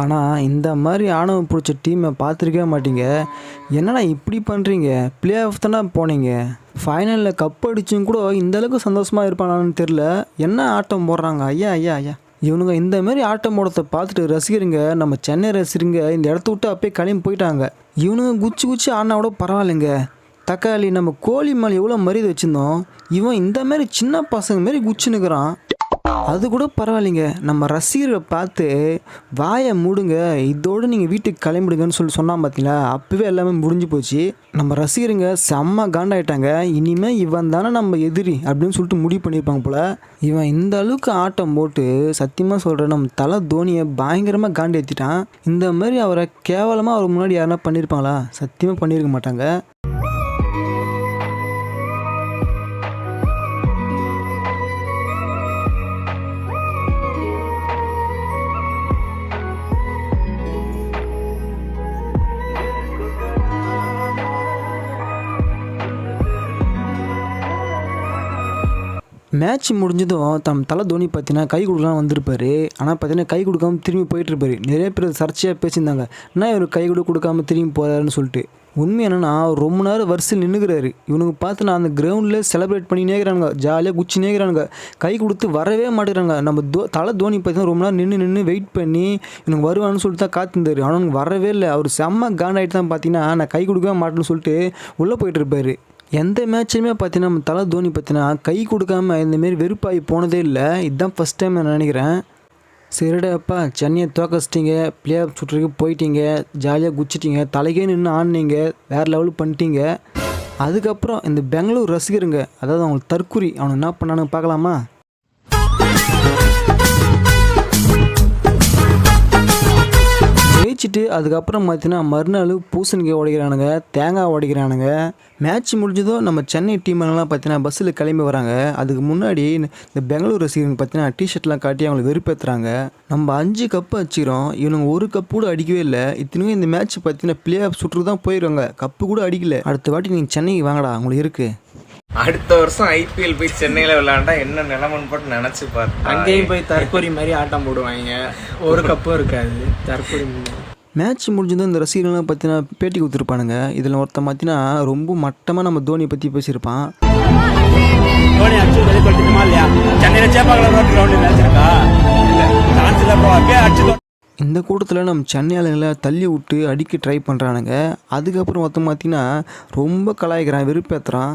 ஆனால் இந்த மாதிரி ஆணவம் பிடிச்ச டீமை பார்த்துருக்கவே மாட்டீங்க. என்னடா இப்படி பண்ணுறீங்க பிளே ஆஃப் தானே போனீங்க? ஃபைனலில் கப் அடிச்சும் கூட இந்தளவுக்கு சந்தோஷமாக இருப்பானான்னு தெரில என்ன ஆட்டம் போடுறாங்க? ஐயா ஐயா ஐயா. இவனுங்க இந்த மாதிரி ஆட்டம் போடுறத பார்த்துட்டு ரசிகருங்க நம்ம சென்னை ரசிகருங்க இந்த இடத்த விட்டு அப்படியே கிளம்பி போயிட்டாங்க. இவனுங்க குச்சி குச்சி ஆடினா கூட பரவாயில்லைங்க. தக்காளி நம்ம கோழி மேலே எவ்வளோ மரியாதை வச்சுருந்தோம். இவன் இந்த மாதிரி சின்ன பசங்க மாதிரி குச்சினுக்கிறான் அது கூட பரவாயில்லைங்க. நம்ம ரசிகர்களை பார்த்து வாயை மூடுங்க இதோடு நீங்கள் வீட்டுக்கு கிளம்பிடுங்கன்னு சொல்லி சொன்னால் பார்த்தீங்களா அப்போவே எல்லாமே முடிஞ்சு போச்சு. நம்ம ரசிகருங்க செம்ம காண்டாயிட்டாங்க. இனிமேல் இவன் தானே நம்ம எதிரி அப்படின்னு சொல்லிட்டு முடிவு பண்ணியிருப்பாங்க போல். இவன் இந்த அளவுக்கு ஆட்டம் போட்டு சத்தியமாக சொல்கிறேன் நம்ம தலை தோனியை பயங்கரமாக காண்டி ஏற்றிட்டான் இந்த மாதிரி அவரை கேவலமாக அவர் முன்னாடி யாருன்னா பண்ணியிருப்பாங்களா? சத்தியமாக பண்ணியிருக்க மாட்டாங்க. மேட்ச் முடிஞ்சதும் தம் தலை தோனி பார்த்தீங்கன்னா கை கொடுக்கலாம் வந்திருப்பார். ஆனால் பார்த்தீங்கன்னா கை கொடுக்காம திரும்பி போயிட்டுருப்பார். நிறைய பேர் சர்ச்சையாக பேசியிருந்தாங்க. என்ன இவர் கை கொடு கொடுக்காம திரும்பி போகிறாருன்னு சொல்லிட்டு. உண்மை என்னன்னா அவர் ரொம்ப நேரம் வரிசையில் நின்றுக்கிறாரு இவனுக்கு பார்த்து நான் அந்த கிரவுண்டில் செலிப்ரேட் பண்ணி நேக்கிறானுங்க ஜாலியாக குச்சி நேக்கிறானுங்க கை கொடுத்து வரவே மாட்டேங்கிறாங்க. நம்ம தோ தலை தோனி பார்த்தீங்கன்னா ரொம்ப நேரம் நின்று நின்று வெயிட் பண்ணி இவனுக்கு வருவான்னு சொல்லிட்டு தான் காத்திருந்தாரு. ஆனால் அவனுக்கு வரவே இல்லை. அவர் செம்ம காண்டாயிட்டு தான் பார்த்தீங்கன்னா நான் கை கொடுக்கவே மாட்டேன்னு சொல்லிட்டு உள்ளே போயிட்டு இருப்பாரு எந்த மேட்ச்லையுமே பார்த்தீங்கன்னா நம்ம தலை தோனி பார்த்தீங்கன்னா கை கொடுக்காம இந்தமாரி வெறுப்பாகி போனதே இல்லை. இதுதான் ஃபஸ்ட் டைம் நான் நினைக்கிறேன். சரிடாப்பா சென்னையை தோக்கச்சிட்டிங்க பிளே ஆஃப் சுற்றுக்கு போயிட்டீங்க. ஜாலியாக குச்சிட்டீங்க. தலைக்கே நின்று ஆடினீங்க. வேறு லெவல் பண்ணிட்டீங்க. அதுக்கப்புறம் இந்த பெங்களூர் ரசிகருங்க அதாவது அவங்களுக்கு தற்குறி அவனை என்ன பண்ணானு பார்க்கலாமா? ஜெயிச்சுட்டு அதுக்கப்புறம் பார்த்தீங்கன்னா மறுநாள் பூசணிக்காய் உடைக்கிறானுங்க தேங்காய் உடைக்கிறானுங்க மேட்ச் முடிஞ்சதும் நம்ம சென்னை டீம்லாம் பார்த்தீங்கன்னா பஸ்ஸில் கிளம்பி வராங்க. அதுக்கு முன்னாடி இந்த பெங்களூர் ரசிகர்கள் பார்த்தீங்கன்னா டிஷர்ட்லாம் காட்டி அவங்களை வெறுப்பேற்றுறாங்க நம்ம அஞ்சு கப்பு அடிச்சிக்கிறோம். இவனுங்க ஒரு கப்பு கூட அடிக்கவே இல்லை. இத்தனைக்கும் இந்த மேட்ச் பார்த்தீங்கன்னா பிளே ஆஃப் சுற்று தான் போயிடுவாங்க கப்பு கூட அடிக்கல. அடுத்த வாட்டி நீங்கள் சென்னைக்கு வாங்கடா உங்களுக்கு இருக்குது அடுத்த வருஷம் ஐபிஎல் போய் சென்னையில விளையாண்டா என்ன நிலைமைன்னு போட்டு நினைச்சு பார்த்தேன் அங்கேயும் போய் தற்கொலை மாதிரி ஆட்டம் போடுவாங்க. ஒரு கப்பும் இருக்காது. தற்கொலை மேட்ச் முடிஞ்சதும் இந்த ரசிகர்கள்லாம் பார்த்தீங்கன்னா பேட்டி கொடுத்துருப்பானுங்க. இதில் ஒருத்தன் பார்த்தீங்கன்னா ரொம்ப மட்டமாக நம்ம தோனியை பற்றி பேசியிருப்பான். தோனி அடிச்சு வெளிப்படுத்தணுமா இல்லையா? சென்னையில சேப்பாக்கல ரோட் கிரவுண்ட் மேட்ச் இருக்கா? இல்ல சான்ஸ் இல்ல ப்ரோ அப்படியே அடிச்சு இந்த கூட்டத்தில் நம்ம சென்னை ஆளுங்களை தள்ளி விட்டு அடிக்க ட்ரை பண்ணுறானுங்க அதுக்கப்புறம் ஒருத்தன் பார்த்தீங்கன்னா ரொம்ப கலாய்க்கிறான் வெறுப்பேற்றுறான்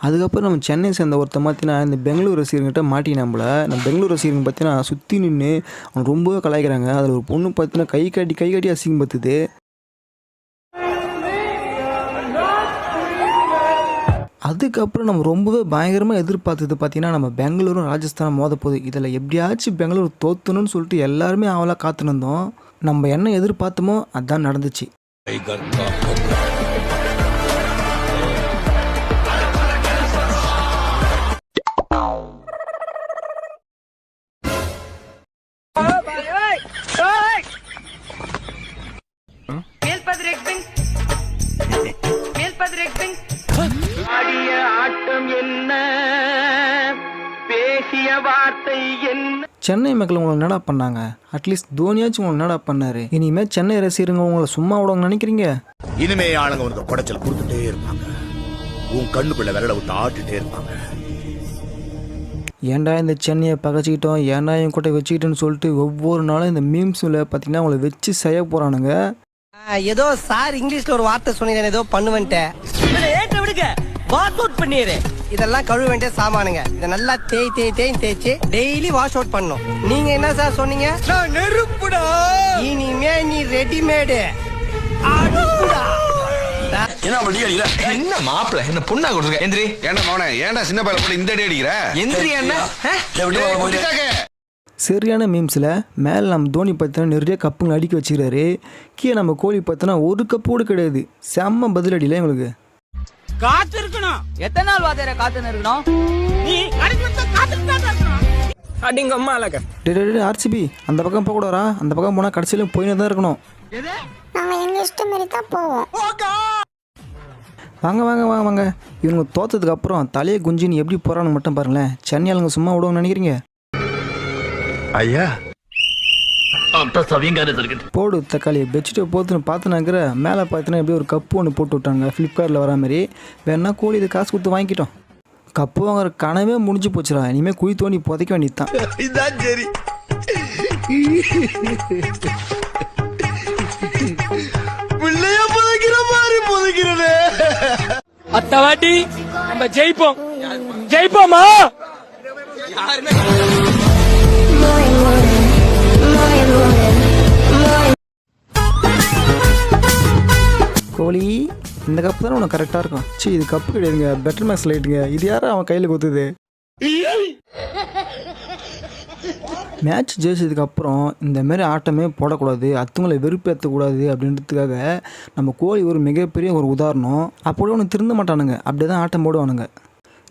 அதுக்கப்புறம் நம்ம சென்னை சேர்ந்த ஒருத்தன் பார்த்தீங்கன்னா இந்த பெங்களூர் ரசிகர்கிட்ட மாட்டினாம்பல நம்ம பெங்களூர் ரசிகருங்க பார்த்தீங்கன்னா சுற்றி நின்று அவன் ரொம்பவே கலாய்க்கிறாங்க. அதில் ஒரு பொண்ணு பார்த்தீங்கன்னா கை காட்டி கை காட்டி அசிங்கம் பார்த்துது. அதுக்கப்புறம் நம்ம ரொம்பவே பயங்கரமாக எதிர்பார்த்தது பார்த்தீங்கன்னா நம்ம பெங்களூரும் ராஜஸ்தானும் மோத போகுது. இதில் எப்படியாச்சும் பெங்களூர் தோத்தணும்னு சொல்லிட்டு எல்லாருமே அவளாக காத்துனிருந்தோம் நம்ம என்ன எதிர்பார்த்தோமோ அதான் நடந்துச்சு. ஆடிய ஆட்டம் என்ன? பேசிய வார்த்தை என்ன? சென்னை மக்கள் உங்களை என்னடா பண்ணாங்க? அட்லீஸ்ட் தோனியாச்சும் உங்களை என்னடா பண்ணாரு? இனிமேல் சென்னை ரசிகருங்க உங்களை சும்மா விடுவாங்க நினைக்கிறீங்க? இனிமே ஆளுங்க உனக்கு குடைச்சல் கொடுத்துட்டே இருப்பாங்க. உன் கண்ணுக்குள்ள விரல விட்டு ஆட்டிட்டே இருப்பாங்க. ஏன்டா இந்த சென்னையை பகச்சிக்கிட்டோம்? ஏன்டா என் கூட வச்சுக்கிட்டோன்னு சொல்லிட்டு ஒவ்வொரு நாளும் இந்த மீம்ஸில் பார்த்தீங்கன்னா அவங்கள வச்சு செய்ய போகிறானுங்க ஏதோ சார் இங்கிலீஷ்ல ஒரு வார்த்தை சொன்னீங்க ஏதோ பண்ணுவேன்ட்டேன். விடுங்க வாஷ் அவுட் பண்ணிடு இதெல்லாம் கழுவ வேண்டிய சாமானுங்க. இதை நல்லா தேய் தேய் தேய் தேய்ச்சி டெய்லி வாஷ் அவுட் பண்ணும் நீங்க என்ன சார் சொன்னீங்க? நான் நெருப்புடா. இனிமே நீ ரெடிமேடு என்ன அடிக்கிற? என்ன மாப்பிள? என்ன பொண்ணா கொடுத்துருக்க? எந்திரி. ஏன்டா மவனே? ஏன்டா சின்ன பையல போட்டு இந்த அடி அடிக்கிற? எந்திரி என்ன? சரியான மீம்ஸில் மேலே நம்ம தோனி பார்த்தீங்கன்னா நிறைய கப்புங்களை அடிக்க வச்சுக்கிறாரு. கீழே நம்ம கோழி பார்த்தோன்னா ஒரு கப்பு கூட கிடையாது. செம்ம பதிலடியில் எங்களுக்கு. காத்து இருக்கணும் எத்தனை நாள் வாத்தியார காத்துன்னு இருக்கணும்? நீ அடிங்க அம்மா அழக. டே டே டே ஆர்சிபி அந்த பக்கம் போகக்கூடாரா அந்த பக்கம் போனால் கடைசியில போயினே தான் இருக்கணும். நாங்கள் எங்கள் இஷ்டம் மாரி தான் போவோம். வாங்க வாங்க வாங்க வாங்க. இவனுங்க தோத்ததுக்கு அப்புறம் தலையை குஞ்சின்னு எப்படி போகிறான்னு மட்டும் பாருங்களேன். சென்னை ஆளுங்க சும்மா விடுவாங்கன்னு நினைக்கிறீங்க? ஐயா போடு தக்காளி பெட்ஷீட்டை போத்துன்னு பார்த்துனாங்கிற மேலே பார்த்தீங்கன்னா எப்படி ஒரு கப்பு ஒன்று போட்டு விட்டாங்க ஃப்ளிப்கார்ட்டில் வரா மாதிரி. வேணா கோழி இது காசு கொடுத்து வாங்கிக்கிட்டோம். கப்பு வாங்குற கனவே முடிஞ்சு போச்சுடா. இனிமேல் குழி தோண்டி புதைக்க வேண்டியதுதான். இதான் சரி. அத்த வாட்டி நம்ம ஜெயிப்போம். ஜெயிப்போமா? கோழி இந்த கப்பு தானே உனக்கு கரெக்டாக இருக்கும்? சி இது கப்பு கிடையாதுங்க. பெட்டர் மேக்ஸ் லைட்டுங்க இது யாரும் அவன் கையில் குத்துது? மேட்ச் ஜெயிச்சதுக்கு அப்புறம் இந்த மாதிரி ஆட்டமே போடக்கூடாது. அத்துங்களை வெறுப்பேற்றக்கூடாது அப்படின்றதுக்காக நம்ம கோழி ஒரு மிகப்பெரிய ஒரு உதாரணம். அப்படி ஒன்று திருந்த மாட்டானுங்க. அப்படியே தான் ஆட்டம் போடுவானுங்க.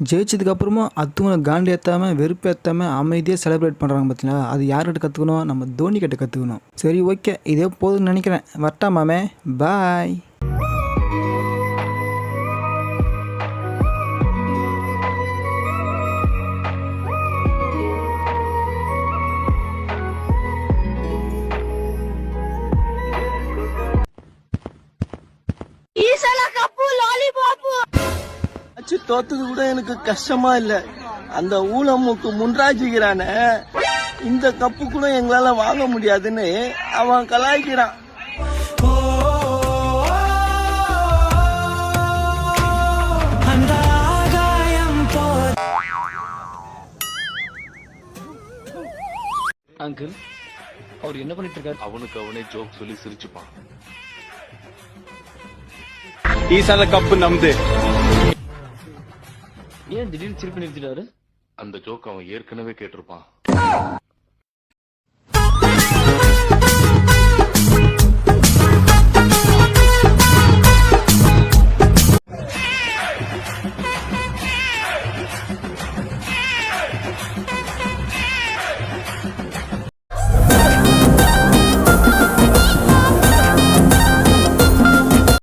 ஜெயிச்சதுக்கப்புறமும் அப்புறமும் காண்டி ஏற்றாமல் வெறுப்பு ஏற்றாமல் அமைதியாக செலிப்ரேட் பண்ணுறாங்க பார்த்தீங்களா அது யார்கிட்ட கற்றுக்கணும் நம்ம தோனி கிட்ட கற்றுக்கணும் சரி ஓகே இதே போதும்னு நினைக்கிறேன். வரட்டா மாமே. பாய் தோத்தது கூட எனக்கு கஷ்டமா இல்ல. அந்த ஊழமுக்கு முன்ராஜிக்கிறானே இந்த கப்பு கூட எங்களால வாங்க முடியாதுன்னு அவன் கலாய்க்கிறான். அங்கிள் அவர் என்ன பண்ணிட்டு இருக்காரு அவனுக்கு அவனே ஜோக் சொல்லி சிரிச்சுப்பான். ஈசால கப்பு நம்து ஏன் திடீர்னு திருப்பி நிறுத்திட்டாரு? அந்த ஜோக் அவன் ஏற்கனவே கேட்டிருப்பான்.